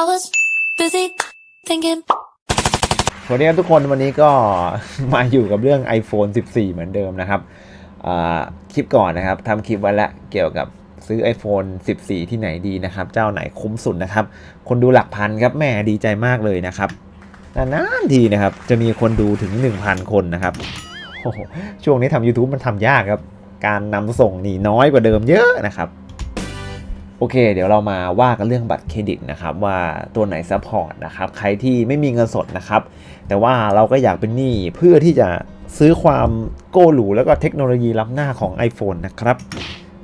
I was busy thinking. สวัสดีครับทุกคนวันนี้ก็มาอยู่กับเรื่อง iPhone 14 เหมือนเดิมนะครับคลิปก่อนนะครับทำคลิปไว้แล้วเกี่ยวกับซื้อ iPhone 14 ที่ไหนดีนะครับ เจ้าไหนคุ้มสุดนะครับ คนดูหลักพันครับแม่ดีใจมากเลยนะครับนานๆทีนะครับ จะมีคนดูถึง 1,000 คนนะครับช่วงนี้ทำ YouTube มันทำยากครับ การนำส่งนี่น้อยกว่าเดิมเยอะนะครับ โอเค เดี๋ยวเรามาว่ากันเรื่องบัตรเครดิตนะครับ ว่าตัวไหนซัพพอร์ตนะครับ ใครที่ไม่มีเงินสดนะครับ แต่ว่าเราก็อยากเป็นหนี้เพื่อที่จะซื้อความโก้หรูแล้วก็เทคโนโลยีล้ำหน้าของ iPhone นะครับ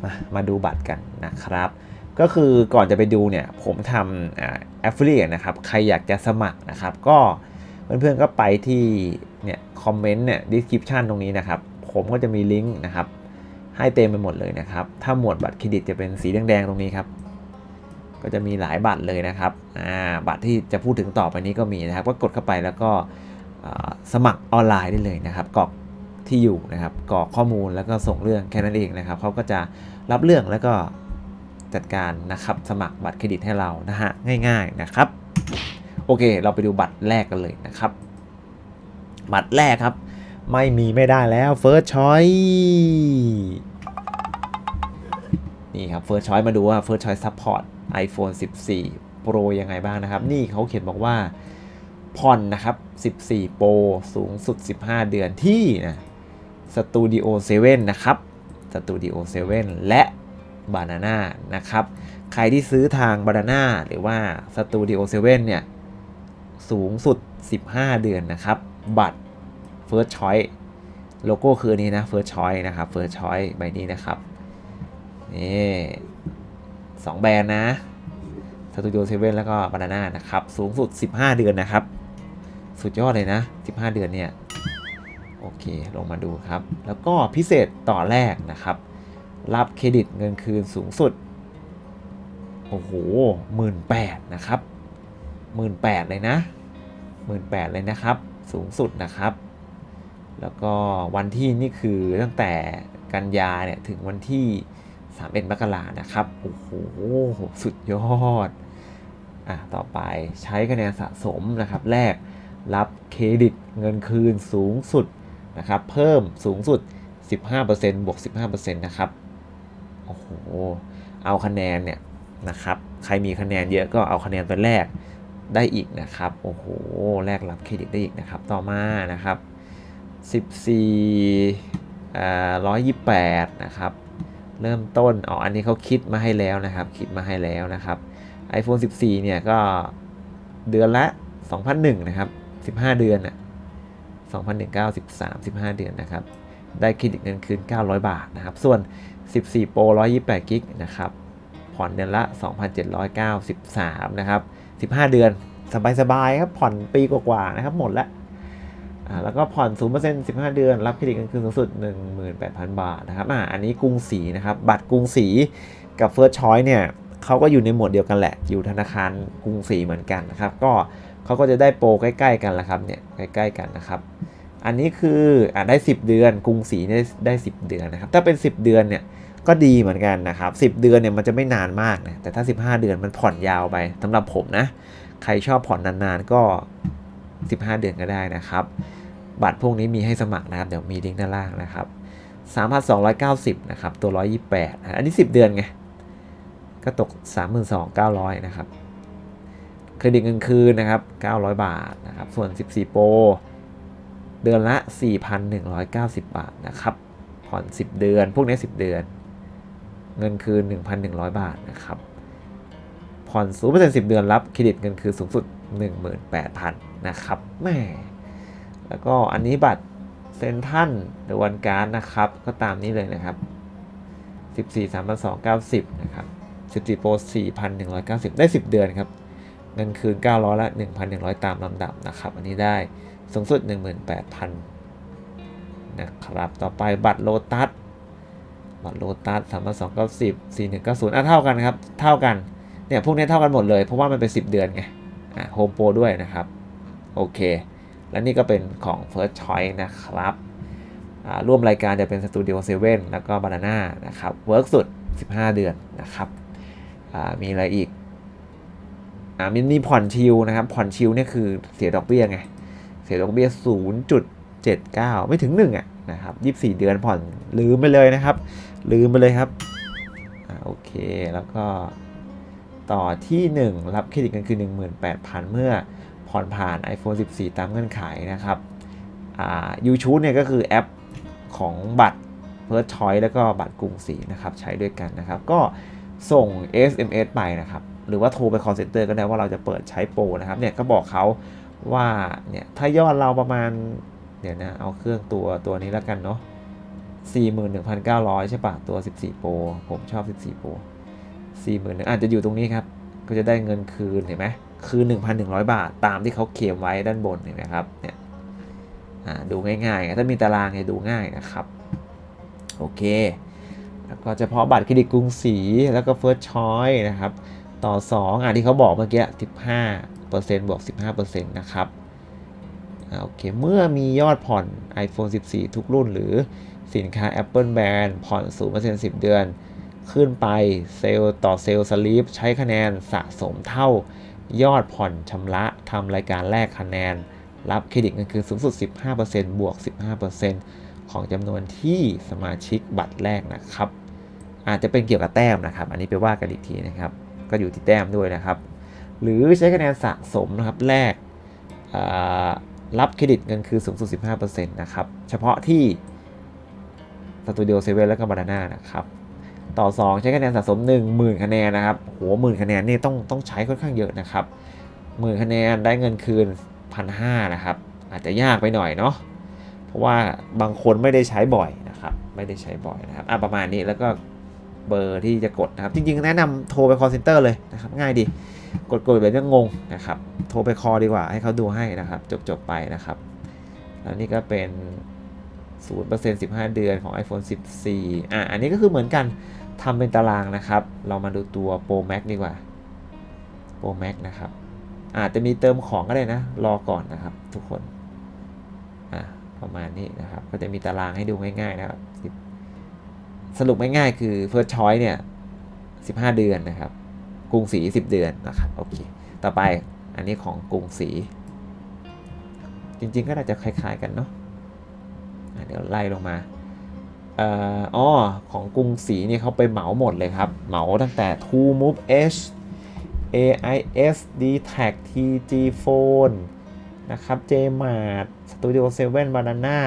มามาดูบัตรกันนะครับ ก็คือก่อนจะไปดูเนี่ยผมทำแอ่า affiliate นะครับ ใครอยากจะสมัครนะครับ ก็เพื่อนๆก็ไปที่เนี่ยคอมเมนต์เนี่ย description ตรงนี้นะครับ ผมก็จะมีลิงก์นะครับ ให้เต็มไปหมดเลยนะครับ ถ้าหมวดบัตรเครดิตจะเป็นสีแดงๆตรงนี้ครับ ก็จะมีหลายบัตรเลยนะครับอ่าบัตรที่จะพูดถึงต่อไปนี้ก็มีนะครับ ก็กดเข้าไปแล้วก็สมัครออนไลน์ได้เลยนะครับกรอกที่อยู่นะครับกรอกข้อมูลแล้วก็ส่งเรื่องแค่นั้นเองนะครับเขาก็จะรับเรื่องแล้วก็จัดการนะครับสมัครบัตรเครดิตให้เรานะฮะง่าย ๆนะครับ โอเค เราไปดูบัตรแรกกันเลยนะครับ บัตรแรกครับ ไม่มีไม่ได้แล้ว First Choice นี่ครับ First Choice มาดูว่า First Choice Support iPhone 14 Pro ยังไงบ้างนะครับ นี่เขาเขียนบอกว่า ผ่อนนะครับ 14 Pro สูงสุด 15 เดือนที่นะ Studio 7นะครับ Studio 7และ Banana นะครับ ใครที่ซื้อทาง Banana หรือว่า Studio 7เนี่ย สูงสุด 15 เดือนนะครับ บัตร First Choice โลโก้คืออันนี้นะ First Choice นะครับ First Choice ใบนี้นะครับนี่สองแบรนด์นะ Studio 7แล้วก็ Banana นะครับ สูงสุด 15 เดือนนะครับ สุดยอดเลยนะ 15 เดือนเนี่ย โอเค ลงมาดูครับ แล้วก็พิเศษต่อแรกนะครับ รับเครดิตเงินคืนสูงสุด โอ้โหหมื่นแปดนะครับหมื่นแปดเลยนะหมื่นแปดเลยนะครับ สูงสุดนะครับ แล้วก็วันที่นี่คือตั้งแต่กันยาเนี่ยถึงวันที่31มกรานะครับ โอ้โห สุดยอด อะ ต่อไปใช้คะแนนสะสมนะครับ แรกรับเครดิตเงินคืนสูงสุดนะครับ เพิ่มสูงสุด 15%บวก 15%นะครับ โอ้โห เอาคะแนนเนี่ยนะครับ ใครมีคะแนนเยอะก็เอาคะแนนไปแลกได้อีกนะครับ โอ้โห แลกรับเครดิตได้อีกนะครับ ต่อมานะครับ 14อ่า128 นะครับ เริ่มต้น อ๋อ อันนี้เขาคิดมาให้แล้วนะครับ คิดมาให้แล้วนะครับ iPhone 14 เนี่ยก็เดือนละ 2,001 นะครับ 15 เดือนอะ2,193 15 เดือนนะครับ ได้เครดิตเงินคืน 900 บาทนะครับ ส่วน 14 Pro 128กิกนะครับ ผ่อนเดือนละ 2,793 นะครับ 15 เดือน สบายๆครับ ผ่อนปีกว่าๆนะครับ หมดแล้ว แล้วก็ผ่อน 0% 15 เดือน รับเครดิตเงินคืนสูงสุด 18,000 บาทนะครับอ่าอันนี้กรุงศรีนะครับ บัตรกรุงศรีกับ First Choice เนี่ยเขาก็อยู่ในหมวดเดียวกันแหละ อยู่ธนาคารกรุงศรีเหมือนกันนะครับ ก็เขาก็จะได้โปรใกล้ ๆ กันแหละครับ เนี่ย ใกล้ ๆ กันนะครับ อันนี้คืออ่าได้ 10 เดือน กรุงศรีได้ได้ 10 เดือนนะครับ ถ้าเป็น 10 เดือนเนี่ย ก็ดีเหมือนกันนะครับ 10 เดือนเนี่ยมันจะไม่นานมากนะ แต่ถ้า 15 เดือนมันผ่อนยาวไปสำหรับผมนะ ใครชอบผ่อนนานๆ ก็ 15 เดือนก็ได้นะครับ บัตรพวกนี้มีให้สมัครนะครับ เดี๋ยวมีลิงก์ด้านล่างนะครับ3,290นะครับ ตัว 128 อันนี้ 10 เดือนไง ก็ตก 32,900 นะครับ เครดิตเงินคืนนะครับ 900 บาทนะครับ ส่วน 14 โปร เดือนละ 4,190 บาทนะครับ ผ่อน 10 เดือน พวกนี้ 10 เดือน เงินคืน 1,100 บาทนะครับ ผ่อน0% 10 เดือนรับเครดิตเงินคืนสูงสุด 18,000 นะครับแม่แล้วก็อันนี้บัตรเซนทันหรือวันการ์ดนะครับ ก็ตามนี้เลยนะครับ 14 3,290 นะครับ 14 Pro 4,190 ได้ 10 เดือนครับ เงินคืน 900 ละ 1,100 ตามลำดับนะครับ อันนี้ได้สูงสุด 18,000 นะครับ ต่อไปบัตรโลตัส บัตรโลตัสสามพันสองเก้าสิบสี่หนึ่งเก้าศูนย์อะเท่ากันครับ เท่ากัน เนี่ย พวกนี้เท่ากันหมดเลย เพราะว่ามันเป็น 10 เดือนไงะโฮมโปรด้วยนะครับ โอเค และนี่ก็เป็นของ First Choice นะครับ ร่วมรายการจะเป็น Studio 7 แล้วก็ Banana นะครับเวิร์กสุด 15 เดือนนะครับมีอะไรอีกอ่ามีมีผ่อนชิลนะครับผ่อนชิลเนี่ยคือเสียดอกเบี้ยไง เสียดอกเบี้ย 0.79 ไม่ถึง 1อะนะครับ 24 เดือนผ่อนลืมไปเลยนะครับ ลืมไปเลยครับอ่าโอเคแล้วก็ ต่อที่ 1 รับเครดิตกันคือ18,000 เมื่อผ่อนผ่าน iPhone 14 ตามเงื่อนไขนะครับอ่า YouTube เนี่ยก็คือแอปของบัตร First Choice แล้วก็บัตรกรุงศรีนะครับใช้ด้วยกันนะครับ ก็ส่ง SMS ไปนะครับ หรือว่าโทรไป call center ก็ได้ว่าเราจะเปิดใช้โปรนะครับเนี่ยก็บอกเขาว่าเนี่ยถ้ายอดเราประมาณ เดี๋ยวนะเอาเครื่องตัวตัวนี้แล้วกันเนาะ41,900 ใช่ปะตัว 14 โปรผมชอบ 14 โปร 41,000อาจจะอยู่ตรงนี้ครับ ก็จะได้เงินคืนเห็นไหมคืน1,100 บาทตามที่เขาเคลมไว้ด้านบนเห็นไหมครับเนี่ยอ่าดูง่ายๆ ถ้ามีตารางเนี่ยดูง่ายนะครับ โอเค แล้วก็เฉพาะบัตรเครดิตกรุงศรีแล้วก็ First Choice นะครับ ต่อ 2อะที่เขาบอกเมื่อกี้ 15%บวก 15%นะครับอ่าโอเค เมื่อมียอดผ่อน iPhone 14 ทุกรุ่นหรือสินค้า Apple Brand ผ่อน0% 10 เดือน ขึ้นไปเซลล์ต่อเซลล์สลีปใช้คะแนนสะสมเท่ายอดผ่อนชำระทำรายการแลกคะแนน รับเครดิตเงินคืนสูงสุด 15%บวก 15%ของจำนวนที่สมาชิกบัตรแรกนะครับ อาจจะเป็นเกี่ยวกับแต้มนะครับ อันนี้ไปว่ากันอีกทีนะครับ ก็อยู่ที่แต้มด้วยนะครับ หรือใช้คะแนนสะสมนะครับแลกรับเครดิตเงินคือสูงสุด 15%นะครับ เฉพาะที่สตูดิโอเซเว่นแล้วก็บานาน่านะครับ ต่อ 2 ใช้คะแนนสะสม 10,000 คะแนนนะครับโหหมื่นคะแนนนี่ต้องต้องใช้ค่อนข้างเยอะนะครับหมื่นคะแนนได้เงินคืน1,500นะครับ อาจจะยากไปหน่อยเนาะเพราะว่าบางคนไม่ได้ใช้บ่อยนะครับ ไม่ได้ใช้บ่อยนะครับอะประมาณนี้แล้วก็เบอร์ที่จะกดนะครับ จริงๆ แนะนำโทรไป call center เลยนะครับ ง่ายดี กดกดแบบนี้งงนะครับ โทรไปคอดีกว่า ให้เขาดูให้นะครับ จบจบไปนะครับ แล้วนี่ก็เป็น0% 15 เดือนของ iPhone 14 อะ อันนี้ก็คือเหมือนกัน ทำเป็นตารางนะครับ เรามาดูตัว Pro Max ดีกว่า Pro Max นะครับ อาจจะมีเติมของก็ได้นะ รอก่อนนะครับ ทุกคน อะประมาณนี้นะครับ ก็จะมีตารางให้ดูง่ายๆนะครับ สรุปง่ายๆคือ First Choice เนี่ย 15 เดือนนะครับ กรุงศรี10 เดือนนะครับ โอเค ต่อไปอันนี้ของกรุงศรี จริงๆก็น่าจจะคล้ายๆกันเนาะะเดี๋ยวไล่ลงมา อ๋อของกรุงศรีนี่เขาไปเหมาหมดเลยครับ เหมาตั้งแต่ True Move H AIS d t a c TG Phone นะครับ JMart Studio 7 Banana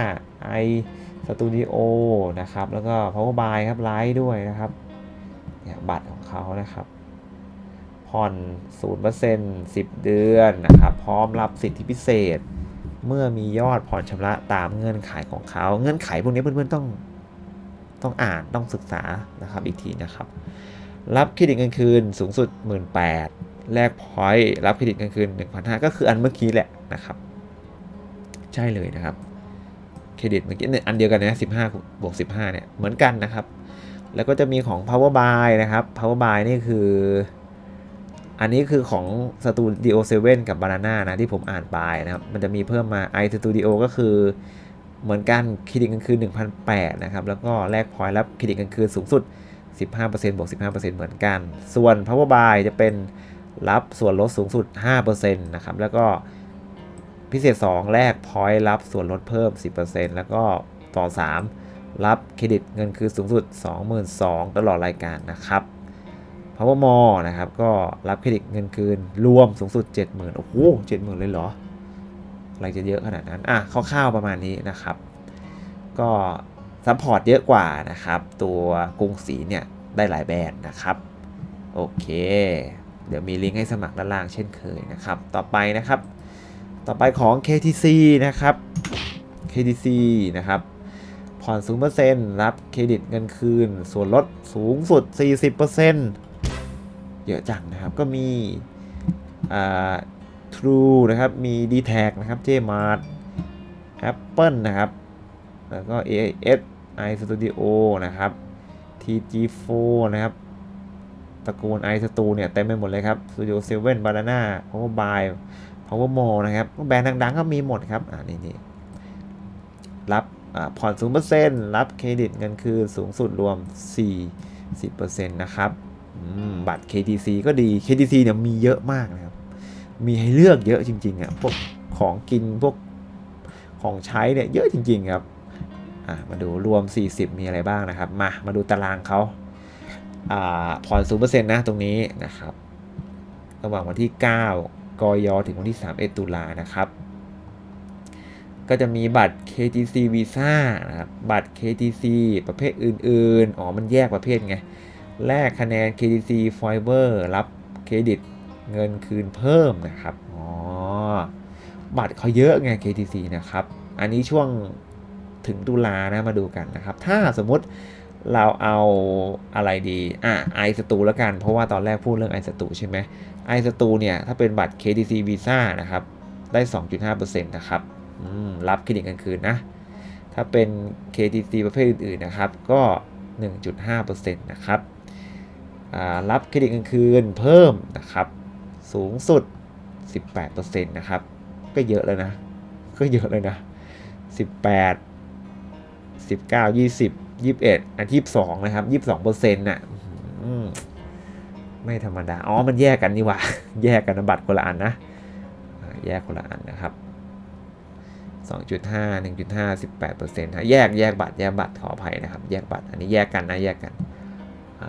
i Studio นะครับ แล้วก็ Power Buy ครับไลท์ด้วยนะครับเนี่ยบัตรของเขานะครับ ผ่อน0% 10 เดือนนะครับ พร้อมรับสิทธิพิเศษ เมื่อมียอดผ่อนชำระตามเงื่อนไขของเขา เงื่อนไขพวกนี้เพื่อนๆต้อง ต้องอ่านต้องศึกษานะครับอีกทีนะครับ รับเครดิตเงินคืนสูงสุด 18,000แลกพอยต์รับเครดิตเงินคืน 1,500 ก็คืออันเมื่อกี้แหละนะครับ ใช่เลยนะครับเครดิตเมื่อกี้เนี่ยอันเดียวกันนะ15บวก15เนี่ยเหมือนกันนะครับ แล้วก็จะมีของ power buy นะครับ power buy นี่คืออันนี้คือของ Studio 7 กับ Banana นะที่ผมอ่านไปนะครับ มันจะมีเพิ่มมา i Studio ก็คือ เหมือนกันเครดิตกันคือ1,800นะครับ แล้วก็แลกพอยต์รับเครดิตกันคือสูงสุด 15%บวก 15%เหมือนกัน ส่วน Power Buy จะเป็นรับส่วนลดสูงสุด 5%นะครับ แล้วก็พิเศษ 2 แลกพอยต์รับส่วนลดเพิ่ม 10%แล้วก็ต่อ 3 รับเครดิตเงินคือสูงสุด 22,000ตลอดรายการนะครับ Power m o r นะครับ ก็รับเครดิตเงินคืนรวมสูงสุด 70,000 โอ้โห 70,000 เลยเหรอ อะไรจะเยอะขนาดนั้น อะคร่าวๆประมาณนี้นะครับ ก็ซัพพอร์ตเยอะกว่านะครับ ตัวกรุงศรีเนี่ยได้หลายแบรนด์นะครับ โอเค เดี๋ยวมีลิงก์ให้สมัครด้านล่างเช่นเคยนะครับ ต่อไปนะครับ ต่อไปของ KTC นะครับ KTC นะครับผ่อน0%รับเครดิตเงินคืน ส่วนลดสูงสุด 40%เยอะจังนะครับ ก็มีอ่า True นะครับ มี d t a c นะครับ JMart Apple นะครับ แล้วก็ AIS i Studio นะครับ TG4 นะครับ ตระกูล i Stu เนี่ยเต็มไปหมดเลยครับ Studio 7 Banana Power Buy Power m o นะครับ แบรนด์ดังๆ ก็มีหมดครับ อ่านี่นี่รับอ่าผ่อน0%รับเครดิตเงินคือสูงสุดรวม 40%นะครับ บัตร KTC ก็ดี KTC เนี่ยมีเยอะมากนะครับ มีให้เลือกเยอะจริงๆอะพวกของกินพวกของใช้เนี่ยเยอะจริง ๆ ครับอะมาดูรวม 40 มีอะไรบ้างนะครับ มามาดูตารางเขาอ่าผ่อนศูนย์เปอร์เซ็นต์นะตรงนี้นะครับ ระหว่างวันที่ 9 กยถึงวันที่31ตุลานะครับ ก็จะมีบัตร KTC Visa นะครับบัตร KTC ประเภทอื่น ๆ อ๋อ มันแยกประเภทไง แลกคะแนน KTC Fiber รับเครดิต เงินคืนเพิ่มนะครับ อ๋อ บัตรเขาเยอะไง KTC นะครับ อันนี้ช่วงถึงตุลานะมาดูกันนะครับ ถ้าสมมติเราเอาอะไรดี อะไอสตูแล้วกัน เพราะว่าตอนแรกพูดเรื่องไอสตูใช่ไหมไอสตูเนี่ย ถ้าเป็นบัตร KTC Visa นะครับ ได้ 2.5%นะครับรับเครดิตกลางคืนนะ ถ้าเป็น KTC ประเภทอื่นๆนะครับ ก็ 1.5%นะครับรับเครดิตกลางคืนเพิ่มนะครับ สูงสุด 18%นะครับ ก็เยอะเลยนะ ก็เยอะเลยนะ 18 19 20 21อันที่2นะครับ 22%น่ะไม่ธรรมดา อ๋อ มันแยกกันนี่หว่า แยกกันนบัตรคนละอันนะ แยกคนละอันนะครับ 2.5 1.5 18%นะแยกแยกบัตรแยกบัตรขออภัยนะครับ แยกบัตร อันนี้แยกกันนะ แยกกัน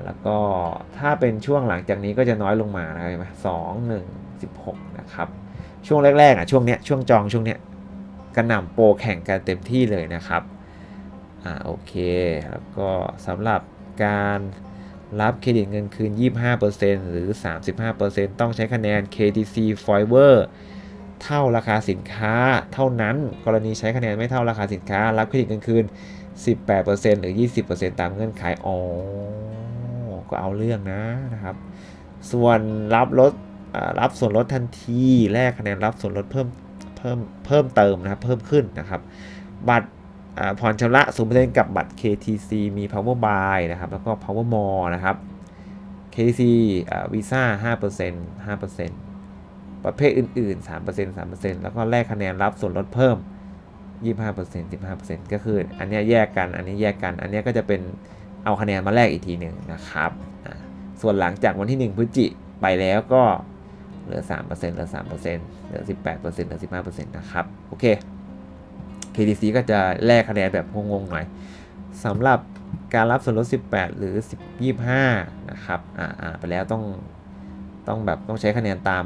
แล้วก็ถ้าเป็นช่วงหลังจากนี้ก็จะน้อยลงมานะครับเห็นไหมสองหนึ่งสิบหกนะครับ ช่วงแรกๆอะช่วงเนี้ยช่วงจองช่วงเนี้ยกระหน่ำโปรแข่งกันเต็มที่เลยนะครับอ่าโอเค แล้วก็สำหรับการรับเครดิตเงินคืน 25%หรือ 35%ต้องใช้คะแนน KTC Fiber เท่าราคาสินค้าเท่านั้น กรณีใช้คะแนนไม่เท่าราคาสินค้า รับเครดิตเงินคืน 18%หรือ 20%ตามเงื่อนไขอ๋อ ก็เอาเรื่องนะนะครับ ส่วนรับลดรับส่วนลดทันทีแลกคะแนนรับส่วนลดเพิ่มเพิ่มเพิ่มเติมนะครับเพิ่มขึ้นนะครับ บัตรผ่อนชำระ0%กับบัตร KTC มี Power Buy นะครับ แล้วก็ Power Mall นะครับ KTC อ่า Visa 5% 5%ประเภทอื่น ๆ 3% 3%แล้วก็แลกคะแนนรับส่วนลดเพิ่ม 25% 15%ก็คืออันนี้แยกกัน อันนี้แยกกัน อันนี้ก็จะเป็น เอาคะแนนมาแลกอีกทีหนึ่งนะครับส่วนหลังจากวันที่ 1พฤศจิไปแล้วก็เหลือ 3%เหลือ 3%เหลือ 18%เหลือ 15%นะครับ โอเค KTC ก็จะแลกคะแนนแบบงงๆหน่อยสำหรับการรับส่วนลด 18 หรือ10 25 นะครับ อ่าอ่าไปแล้วต้อง ต้องแบบต้องใช้คะแนนตาม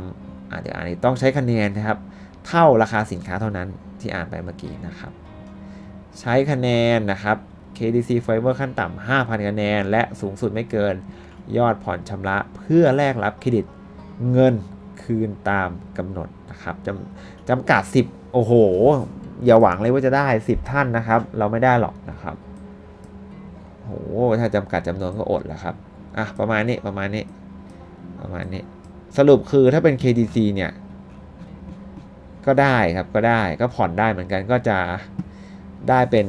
อ่าเดี๋ยวอ่านอีกต้องใช้คะแนนนะครับ เท่าราคาสินค้าเท่านั้นที่อ่านไปเมื่อกี้นะครับ ใช้คะแนนนะครับ KDC Fiber ขั้นต่ำ 5,000 คะแนน และสูงสุดไม่เกิน ยอดผ่อนชำระเพื่อแลกรับเครดิตเงินคืนตามกำหนดนะครับจำจำกัด 10 โอ้โห อย่าหวังเลยว่าจะได้ 10 ท่านนะครับ เราไม่ได้หรอกนะครับโอ้โหถ้าจำกัดจำนวนก็อดแล้วครับอะประมาณนี้ประมาณนี้ประมาณนี้ สรุปคือถ้าเป็น KDC เนี่ย ก็ได้ครับก็ได้ก็ผ่อนได้เหมือนกันก็จะ ได้เป็น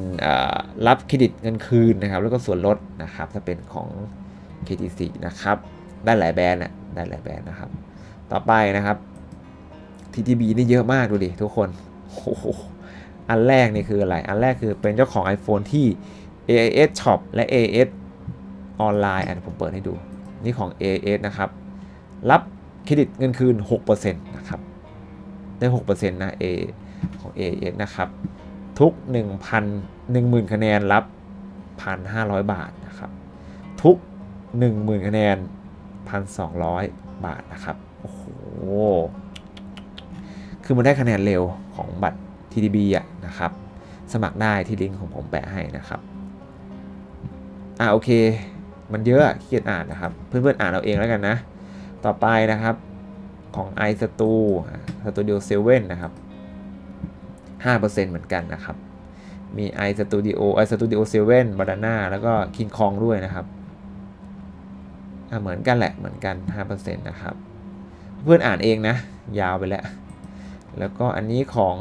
รับเครดิตเงินคืนนะครับ แล้วก็ส่วนลดนะครับ ถ้าเป็นของ KTC นะครับ ได้หลายแบรนด์นะได้หลายแบรนด์นะครับ ต่อไปนะครับ TTB นี่เยอะมากดูดิทุกคนโอ้โหอันแรกนี่คืออะไร อันแรกคือเป็นเจ้าของ iPhone ที่ AIS Shop และ AIS ออนไลน์อันผมเปิดให้ดู นี่ของ AIS นะครับ รับเครดิตเงินคืน 6%นะครับ ได้ 6%นะ A ของ AIS นะครับ ทุก 1,000 10,000 คะแนนรับ 1,500 บาทนะครับ ทุก 10,000 คะแนน 1,200 บาทนะครับ โอ้โห คือมันได้คะแนนเร็วของบัตร TDB อะนะครับ สมัครได้ที่ลิงก์ของผมแปะให้นะครับ อ่าโอเค มันเยอะขี้เกียจอ่านนะครับ เพื่อนๆอ่านเอาเองแล้วกันนะ ต่อไปนะครับของ i s t u Studio 7นะครับ 5%เหมือนกันนะครับ มี i Studio i Studio 7 Banana แล้วก็ King Kong ด้วยนะครับเหมือนกันแหละเหมือนกัน 5%นะครับ เพื่อนอ่านเองนะ ยาวไปแล้ว แล้วก็อันนี้ของ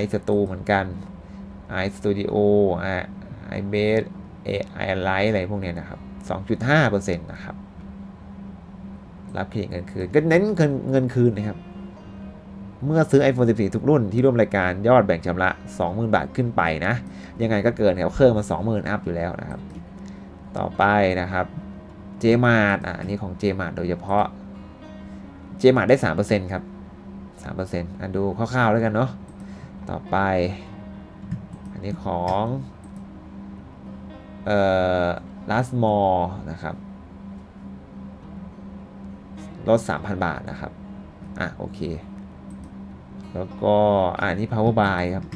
i s t u เหมือนกัน i Studio อะ i Base i Light อะไรพวกเนี้ยนะครับ 2.5%นะครับ รับเครดิตเงินคืน ก็เน้นเงินเงินคืนนะครับ เมื่อซื้อ iPhone 14 ทุกรุ่นที่ร่วมรายการยอดแบ่งชำระ 20,000 บาทขึ้นไปนะ ยังไงก็เกินครับเครื่องมัน20,000 อัพอยู่แล้วนะครับ ต่อไปนะครับ JMart อะอันนี้ของ JMart โดยเฉพาะเจมาได้สามเปอร์เซ็นต์ครับสามเปอร์เซ็นต์อะดูคร่าวๆแล้วกันเนาะต่อไป อันนี้ของเอ่อ last mall นะครับลด3,000 บาทนะครับ อะ โอเค แล้วก็อ่านี่ power buy ครับ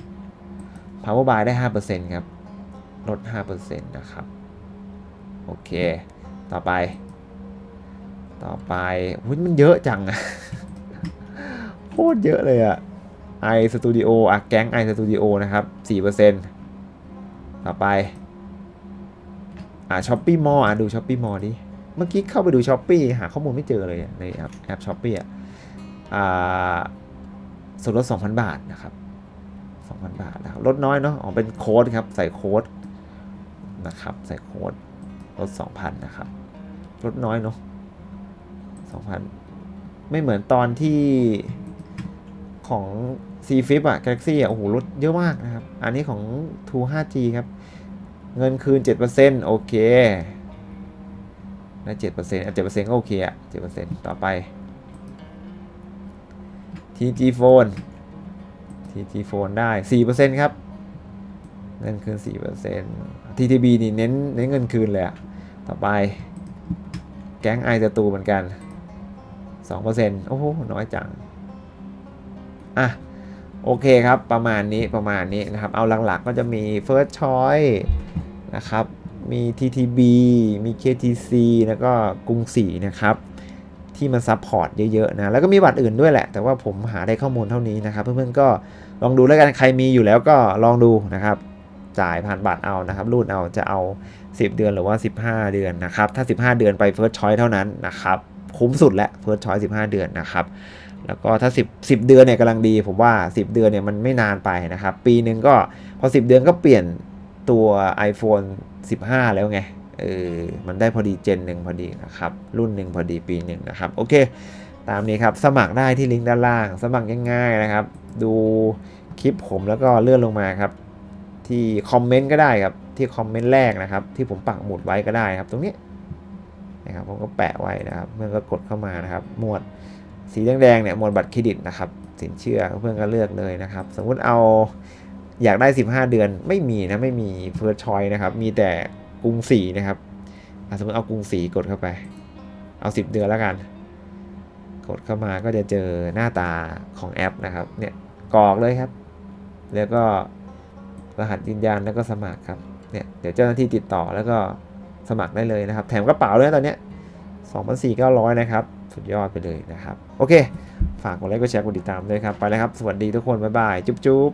power buy ได้ 5%ครับ ลด 5%นะครับ โอเค ต่อไป ต่อไปอุ้ยมันเยอะจังอะโคตรเยอะเลยอะ i Studio อะ แก๊ง i Studio นะครับ 4%ต่อไป อ่าช้อปปี้มออะ ดูช้อปปี้มอดิ เมื่อกี้เข้าไปดูช้อปปีหาข้อมูลไม่เจอเลยในแอปแอปช้อปปี้อะอ่า ส่วนลด2,000 บาทนะครับ2,000 บาทนะครับลดน้อยเนาะอ๋อเป็นโค้ดครับใส่โค้ดนะครับใส่โค้ดลด2,000นะครับลดน้อยเนาะ2,000 ไม่เหมือนตอนที่ของ C Flip อะ Galaxy อะโอ้โหลดเยอะมากนะครับ อันนี้ของ True 5G ครับ เงินคืน 7%โอเคได้7%อะ7%ก็โอเคอะ7%ต่อไป TG Phone TG Phone ได้ 4%ครับ เงินคืน 4% TTB นี่เน้นเน้นเงินคืนเลยอะต่อไป แก๊งไอศัตรูเหมือนกัน 2%โอ้โห น้อยจัง อะ โอเคครับ ประมาณนี้ประมาณนี้นะครับ เอาหลักๆก็จะมี First Choice นะครับ มี TTB มี KTC แล้วก็กรุงศรีนะครับ ที่มันซับพอร์ตเยอะๆนะแล้วก็มีบัตรอื่นด้วยแหละ แต่ว่าผมหาได้ข้อมูลเท่านี้นะครับ เพื่อนๆก็ลองดูแล้วกันใครมีอยู่แล้วก็ลองดูนะครับ จ่ายผ่านบัตรเอานะครับรูดเอาจะเอา 10 เดือนหรือว่า 15 เดือนนะครับถ้า 15 เดือนไป First Choice เท่านั้นนะครับคุ้มสุดและ First Choice 15 เดือนนะครับแล้วก็ถ้า 10 10 เดือนเนี่ยกำลังดี ผมว่า 10 เดือนเนี่ยมันไม่นานไปนะครับ ปีหนึ่งก็พอ 10 เดือนก็เปลี่ยนตัว iPhone 15 แล้วไง เออมันได้พอดีเจนหนึ่งพอดีนะครับรุ่นหนึ่งพอดีปีหนึ่งนะครับโอเค ตามนี้ครับสมัครได้ที่ลิงก์ด้านล่าง สมัครง่ายๆนะครับ ดูคลิปผมแล้วก็เลื่อนลงมาครับที่คอมเมนต์ก็ได้ครับที่คอมเมนต์แรกนะครับ ที่ผมปักหมุดไว้ก็ได้ครับ ตรงนี้นะครับผมก็แปะไว้นะครับเพื่อนก็กดเข้ามานะครับ หมวดสีแดงๆเนี่ยหมวดบัตรเครดิตนะครับสินเชื่อเพื่อนก็เลือกเลยนะครับ สมมุติเอาอยากได้ 15 เดือนไม่มีนะ ไม่มี First Choice นะครับ มีแต่ กรุงศรีนะครับสมมติเอากรุงศรีกดเข้าไป เอา 10 เดือนแล้วกัน กดเข้ามาก็จะเจอหน้าตาของแอปนะครับ เนี่ยกรอกเลยครับ แล้วก็รหัสยืนยันแล้วก็สมัครครับ เนี่ยเดี๋ยวเจ้าหน้าที่ติดต่อแล้วก็สมัครได้เลยนะครับ แถมกระเป๋าด้วยตอนเนี้ย2,400นะครับ สุดยอดไปเลยนะครับ โอเค ฝากกดไลค์กดแชร์กดติดตามด้วยครับ ไปแล้วครับ สวัสดีทุกคน บ๊ายบาย จุ๊บจุ๊บ